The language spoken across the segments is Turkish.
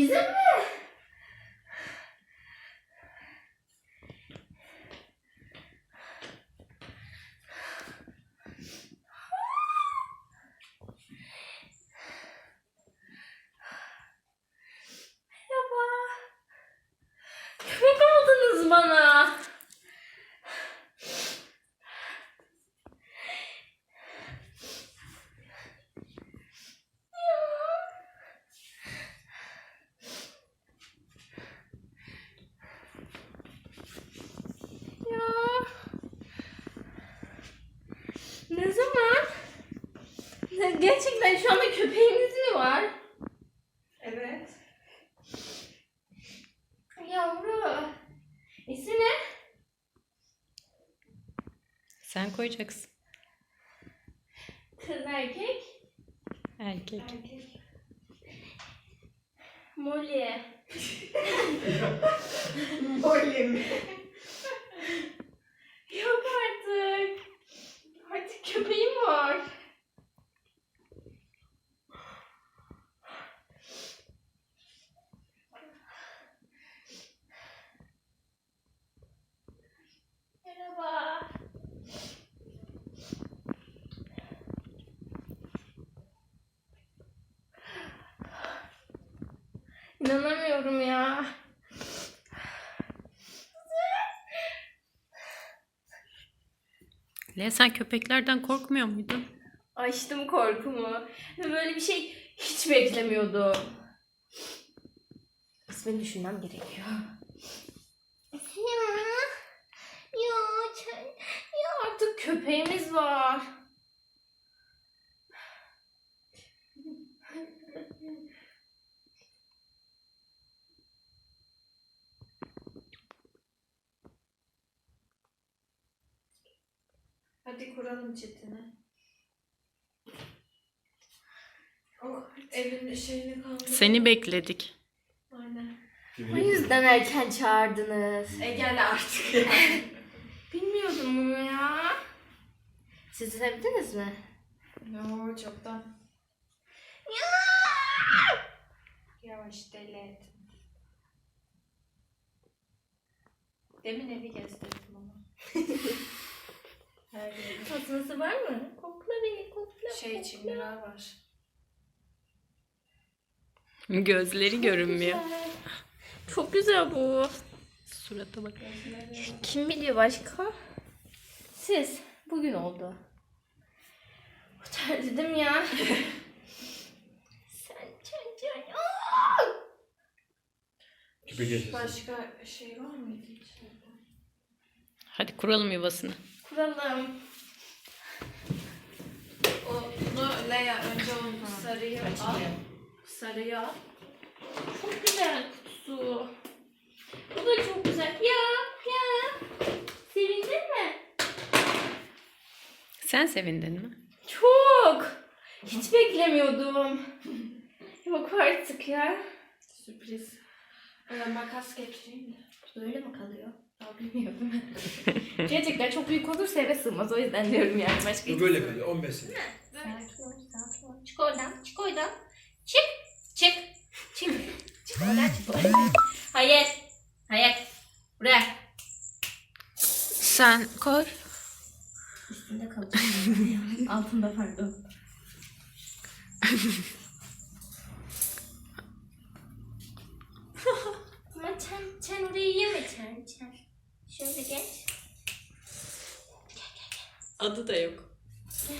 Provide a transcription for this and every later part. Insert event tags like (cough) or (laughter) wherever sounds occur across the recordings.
Bizim köpeğiniz mi var? Evet. Yavru. İsmi ne? Sen koyacaksın. Kız erkek. Erkek. Erkek. Molly. Molly mi? Yok artık. Artık köpeğim var. Merhaba. İnanamıyorum ya. Lea sen köpeklerden korkmuyor muydun? Açtım korkumu. Böyle bir şey hiç beklemiyordum. İsmini düşünmem gerekiyor. Ya, ya, ya artık köpeğimiz var. Hadi kuralım çetini. O evin şeyini kaldı. Seni bekledik. Aynen. O yüzden erken çağırdınız. E gel artık. (laughs) Bilmiyordum bunu ya. Siz sevdiniz mi? Yo çoktan. Yavaş deli et. Demin evi gezdirdim ama. (laughs) Her. Tatlısı var mı? Kokla beni kokla. Şey kokla. için mirar var. Gözleri görünmüyor. Güzel. Çok güzel bu. Surata bak. Kim biliyor başka? Siz. Bugün oldu. Otel dedim ya. (laughs) sen! Küpe geçesin. Başka şey var mıydı hiç? Hadi kuralım yuvasını. Kuralım. Onu Leia önce onu sarıyı al. Sarıyı al. Çok güzel kutusu. Bu da çok güzel. Ya ya. Sevindin mi? Sen sevindin mi? Çok. Hiç beklemiyordum. Yok artık ya. Sürpriz. Ee, makas getireyim de. Böyle mi kalıyor? Daha bilmiyorum. Gerçekten çok büyük olursa eve sığmaz. O yüzden diyorum yani. Başka Bu böyle kalıyor 15 sene. Sakin ol, sakin ol. Çık oradan, çık oradan. Çık, çık, çık. Çık oradan, çık oradan. Hayır, hayır. Buraya. Sen koy. Üstünde kalacak. Altında pardon. (laughs) Ama sen, sen orayı yeme sen, sen. Şöyle geç. Adı da yok. Gel,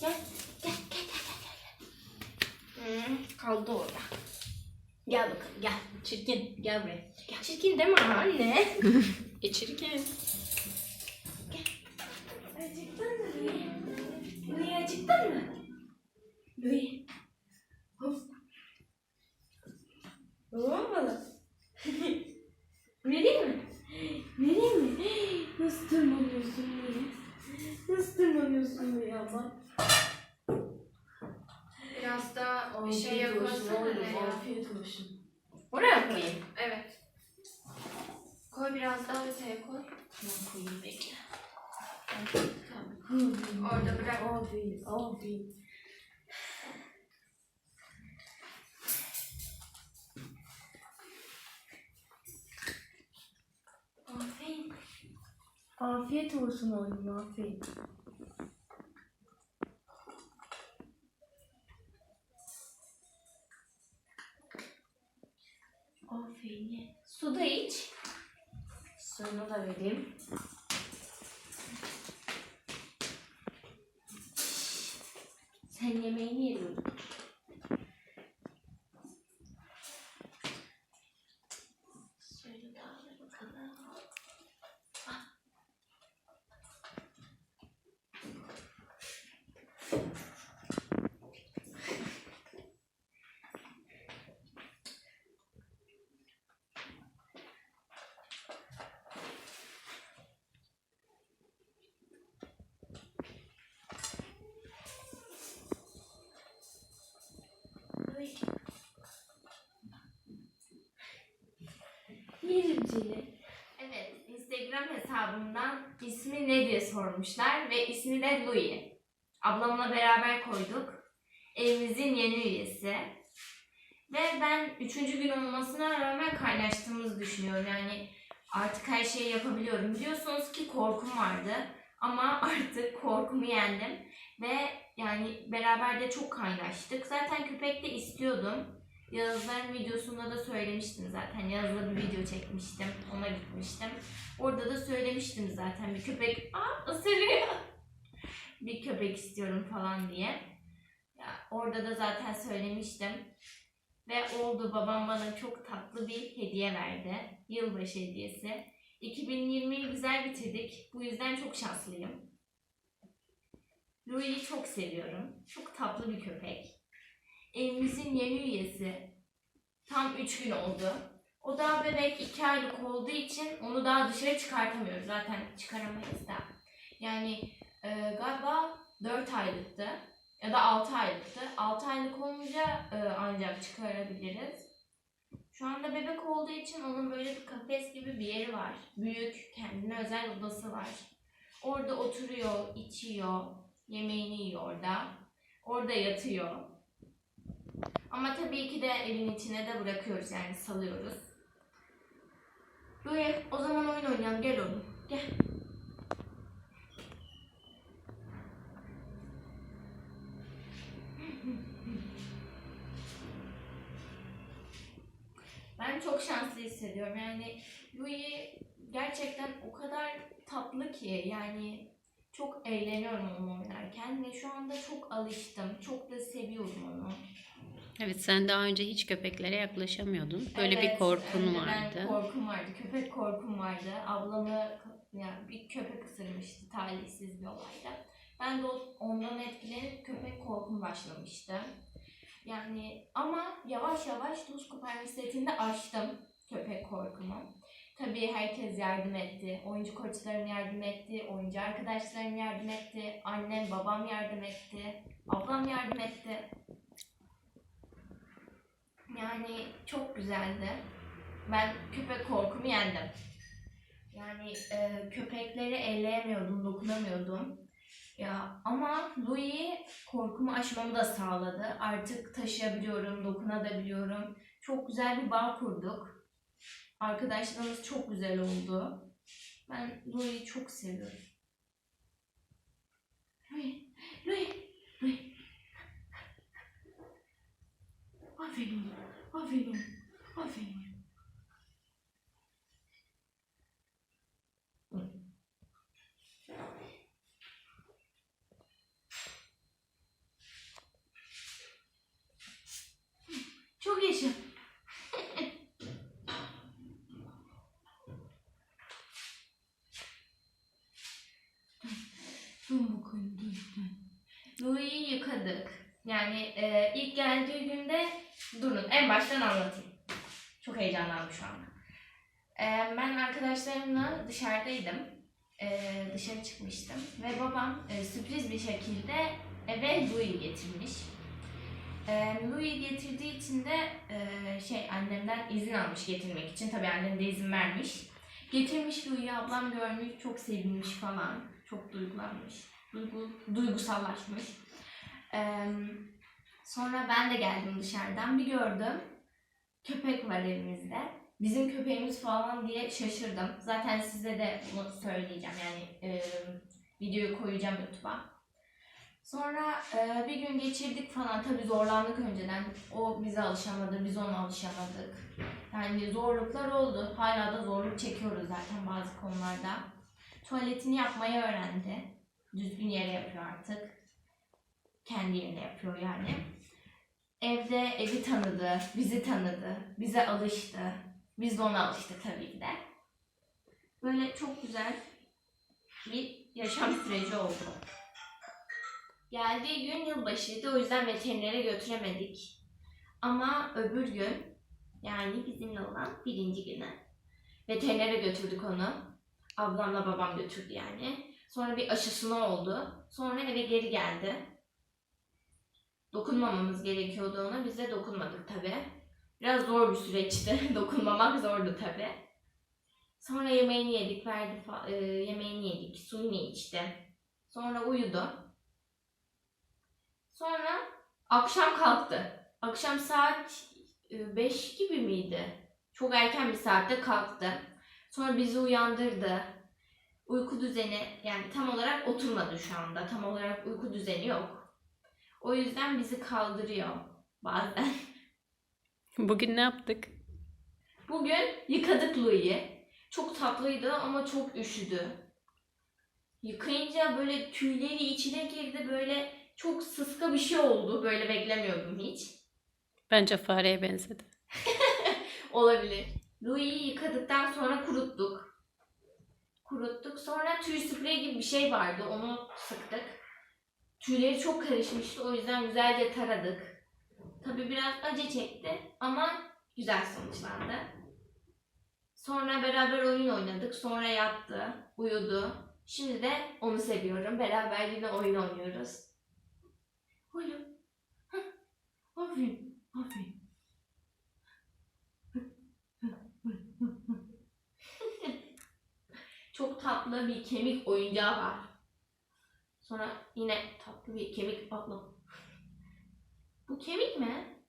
gel, gel, gel, gel, gel, gel. Hmm, kaldı orada. Gel bakalım, gel. Çirkin, gel buraya. Gel. Çirkin deme anne. (laughs) Geçirirken. Acıktın mı? Louis acıktın mı? Louis. oynuyorsun şey hani ya bak. Biraz da bir şey yapmasın. Afiyet olsun. Oraya mı koyayım? Evet. Koy biraz daha öteye koy. Ben koyayım bekle. Orada bırak. Abi, abi. Afiyet olsun oğlum, afiyet. Aferin. Su da iç. Suyunu da vereyim. Sen yemeğini yedin. Seni. Evet, Instagram hesabımdan ismi ne diye sormuşlar ve ismi de Louis. Ablamla beraber koyduk. Evimizin yeni üyesi. Ve ben üçüncü gün olmasına rağmen kaynaştığımızı düşünüyorum. Yani artık her şeyi yapabiliyorum. Biliyorsunuz ki korkum vardı. Ama (laughs) artık korkumu yendim. Ve yani beraber de çok kaynaştık. Zaten köpek de istiyordum. Yağızların videosunda da söylemiştim zaten. Yağız'la bir video çekmiştim. Ona gitmiştim. Orada da söylemiştim zaten bir köpek aa ısırıyor. (laughs) bir köpek istiyorum falan diye. Ya orada da zaten söylemiştim. Ve oldu babam bana çok tatlı bir hediye verdi. Yılbaşı hediyesi. 2020'yi güzel bitirdik. Bu yüzden çok şanslıyım. Louis'i çok seviyorum. Çok tatlı bir köpek. Evimizin yeni üyesi. Tam 3 gün oldu. O daha bebek 2 aylık olduğu için onu daha dışarı çıkartamıyoruz. Zaten çıkaramayız da. Yani e, galiba 4 aylıktı. Ya da 6 aylıktı. 6 aylık olunca e, ancak çıkarabiliriz. Şu anda bebek olduğu için onun böyle bir kafes gibi bir yeri var. Büyük, kendine özel odası var. Orada oturuyor, içiyor, yemeğini yiyor orada. Orada yatıyor. Ama tabii ki de evin içine de bırakıyoruz yani salıyoruz. Louis o zaman oyun oynayalım gel oğlum gel. Ben çok şanslı hissediyorum yani Louis gerçekten o kadar tatlı ki yani çok eğleniyorum onu oynarken ve şu anda çok alıştım. Çok da seviyorum onu. Evet sen daha önce hiç köpeklere yaklaşamıyordun. Böyle bir Evet, korkun önceden vardı. Korkum vardı. Köpek korkum vardı. Ablamı yani bir köpek ısırmıştı talihsiz bir olayda. Ben de ondan etkilenip köpek korkum başlamıştı. Yani ama yavaş yavaş tuz koparma setinde aştım köpek korkumu. Tabii herkes yardım etti. Oyuncu koçlarım yardım etti. Oyuncu arkadaşlarım yardım etti. Annem, babam yardım etti. Ablam yardım etti. Yani çok güzeldi. Ben köpek korkumu yendim. Yani e, köpekleri elleyemiyordum, dokunamıyordum. Ya ama Louis korkumu aşmamı da sağladı. Artık taşıyabiliyorum, dokunabiliyorum. Çok güzel bir bağ kurduk. Arkadaşlarımız çok güzel oldu. Ben Louis'i çok seviyorum. Louis, Louis, Louis. Aferin, aferin, aferin. Çok yaşa. Dön bakalım, dön, dön. Louis'i yıkadık. Yani e, ilk geldiği günde durun en baştan anlatayım. Çok heyecanlandım şu anda. E, ben arkadaşlarımla dışarıdaydım. E, dışarı çıkmıştım ve babam e, sürpriz bir şekilde eve Louis getirmiş. E, Louis getirdiği için de e, şey annemden izin almış getirmek için. Tabii annem de izin vermiş. Getirmiş Louis'i ablam görmüş, çok sevinmiş falan. Çok duygulanmış. Duygu, duygusallaşmış. Sonra ben de geldim dışarıdan bir gördüm. Köpek var evimizde. bizim köpeğimiz falan diye şaşırdım. Zaten size de bunu söyleyeceğim yani e, videoyu koyacağım YouTube'a. Sonra e, bir gün geçirdik falan tabii zorlandık önceden. O bize alışamadı, biz ona alışamadık. Yani zorluklar oldu. Hala da zorluk çekiyoruz zaten bazı konularda. Tuvaletini yapmayı öğrendi. Düzgün yere yapıyor artık. Kendi yerine yapıyor yani. Evde evi tanıdı, bizi tanıdı, bize alıştı. Biz de ona alıştık tabii ki de. Böyle çok güzel bir yaşam süreci oldu. Geldiği gün yılbaşıydı o yüzden veterinere götüremedik. Ama öbür gün yani bizimle olan birinci günü veterinere götürdük onu. Ablamla babam götürdü yani. Sonra bir aşısına oldu. Sonra eve geri geldi. Dokunmamamız gerekiyordu ona. Biz de dokunmadık tabi. Biraz zor bir süreçti. (laughs) Dokunmamak zordu tabi. Sonra yemeğini yedik, verdi e, yemeğini yedik, suyunu içti. Sonra uyudu. Sonra akşam kalktı. Akşam saat 5 gibi miydi? Çok erken bir saatte kalktı. Sonra bizi uyandırdı. Uyku düzeni yani tam olarak oturmadı şu anda. Tam olarak uyku düzeni yok. O yüzden bizi kaldırıyor bazen. (laughs) Bugün ne yaptık? Bugün yıkadık Louis'i. Çok tatlıydı ama çok üşüdü. Yıkayınca böyle tüyleri içine girdi böyle çok sıska bir şey oldu. Böyle beklemiyordum hiç. Bence fareye benzedi. (laughs) Olabilir. Louis'i yıkadıktan sonra kuruttuk. Kuruttuk. Sonra tüy sprey gibi bir şey vardı. Onu sıktık. Tüyleri çok karışmıştı. O yüzden güzelce taradık. Tabii biraz acı çekti ama güzel sonuçlandı. Sonra beraber oyun oynadık. Sonra yattı, uyudu. Şimdi de onu seviyorum. Beraber yine oyun oynuyoruz. Oğlum. Aferin. Aferin. (laughs) Çok tatlı bir kemik oyuncağı var. Sonra yine tatlı bir kemik ablam. Bu kemik mi?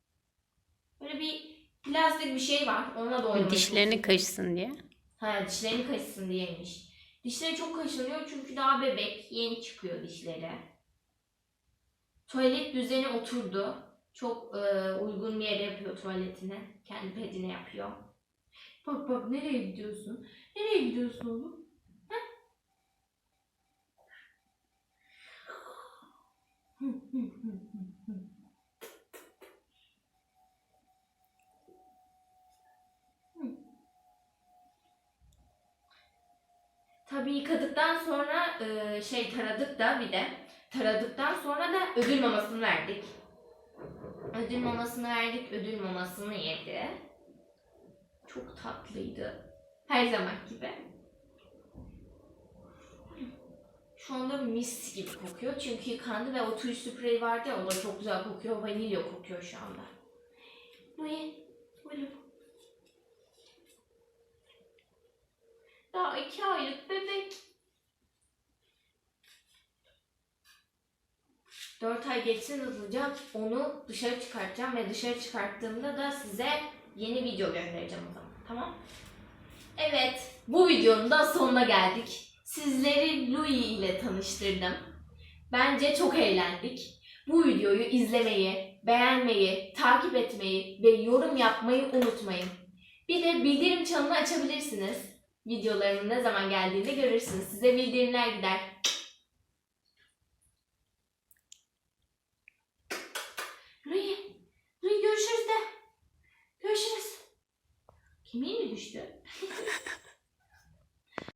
Böyle bir plastik bir şey var. Onunla da Dişlerini kaşısın diye. Ha dişlerini kaşısın diyeymiş. Dişleri çok kaşınıyor çünkü daha bebek. Yeni çıkıyor dişleri. Tuvalet düzeni oturdu. Çok e, uygun bir yere yapıyor tuvaletini. Kendi pedine yapıyor. Bak bak nereye gidiyorsun? Nereye gidiyorsun oğlum? Tabii yıkadıktan sonra e, şey taradık da bir de taradıktan sonra da ödül mamasını verdik. Ödül mamasını verdik, ödül mamasını yedi. Çok tatlıydı. Her zaman gibi. Şu anda mis gibi kokuyor çünkü yıkandı ve o tüy spreyi vardı ya o da çok güzel kokuyor. Vanilya kokuyor şu anda. Louis, Louis. Daha iki aylık bebek. Dört ay geçsin hızlıca onu dışarı çıkartacağım ve dışarı çıkarttığımda da size yeni video göndereceğim o zaman. Tamam? Evet, bu videonun da sonuna geldik. Sizleri Louis ile tanıştırdım. Bence çok eğlendik. Bu videoyu izlemeyi, beğenmeyi, takip etmeyi ve yorum yapmayı unutmayın. Bir de bildirim çanını açabilirsiniz. Videolarımın ne zaman geldiğini görürsünüz. Size bildirimler gider.